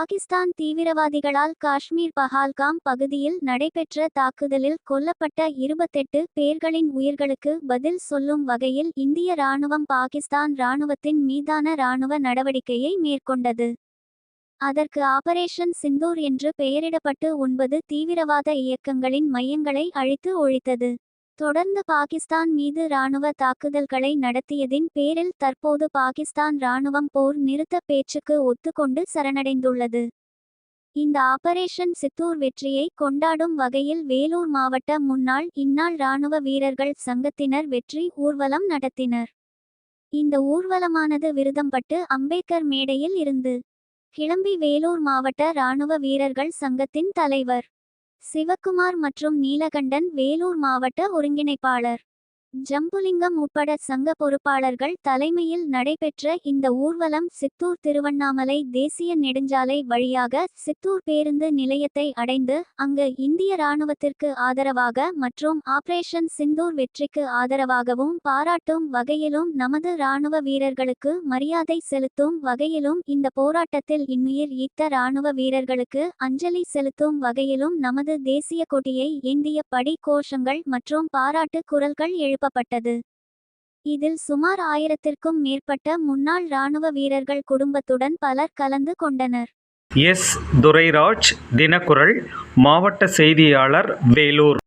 பாகிஸ்தான் தீவிரவாதிகளால் காஷ்மீர் பஹால்காம் பகுதியில் நடைபெற்ற தாக்குதலில் கொல்லப்பட்ட இருபத்தெட்டு பேர்களின் உயிர்களுக்கு பதில் சொல்லும் வகையில் இந்திய ராணுவம் பாகிஸ்தான் ராணுவத்தின் மீதான ராணுவ நடவடிக்கையை மேற்கொண்டது. அதற்கு ஆபரேஷன் சிந்தூர் என்று பெயரிடப்பட்டு ஒன்பது தீவிரவாத இயக்கங்களின் மையங்களை அழித்து ஒழித்தது. தொடர்ந்து பாகிஸ்தான் மீது இராணுவ தாக்குதல்களை நடத்தியதின் பேரில் தற்போது பாகிஸ்தான் இராணுவம் போர் நிறுத்த பேச்சுக்கு ஒத்துக்கொண்டு சரணடைந்துள்ளது. இந்த ஆபரேஷன் சித்தூர் வெற்றியை கொண்டாடும் வகையில் வேலூர் மாவட்ட முன்னாள் இந்நாள் ராணுவ வீரர்கள் சங்கத்தினர் வெற்றி ஊர்வலம் நடத்தினர். இந்த ஊர்வலமானது விருதம்பட்டு அம்பேத்கர் மேடையில் இருந்து கிளம்பி வேலூர் மாவட்ட ராணுவ வீரர்கள் சங்கத்தின் தலைவர். சிவக்குமார் மற்றும் நீலகண்டன் வேலூர் மாவட்ட ஒருங்கிணைப்பாளர். ஜம்புலிங்கம் உட்பட சங்க பொறுப்பாளர்கள் தலைமையில் நடைபெற்ற இந்த ஊர்வலம் சித்தூர் திருவண்ணாமலை தேசிய நெடுஞ்சாலை வழியாக சித்தூர் பேருந்து நிலையத்தை அடைந்து அங்கு இந்திய ராணுவத்திற்கு ஆதரவாக மற்றும் ஆபரேஷன் சிந்தூர் வெற்றிக்கு ஆதரவாகவும் பாராட்டும் வகையிலும் நமது ராணுவ வீரர்களுக்கு மரியாதை செலுத்தும் வகையிலும் இந்த போராட்டத்தில் இன்னுயிர் ஈத்த ராணுவ வீரர்களுக்கு அஞ்சலி செலுத்தும் வகையிலும் நமது தேசிய கொடியை ஏந்திய படி கோஷங்கள் மற்றும் பாராட்டு குரல்கள் எழுப்பப்பட்டது இதில் சுமார் ஆயிரத்திற்கும் மேற்பட்ட முன்னாள் ராணுவ வீரர்கள் குடும்பத்துடன் பலர் கலந்து கொண்டனர். எஸ். துரைராஜ் தினக்குரல் மாவட்ட செய்தியாளர் வேலூர்.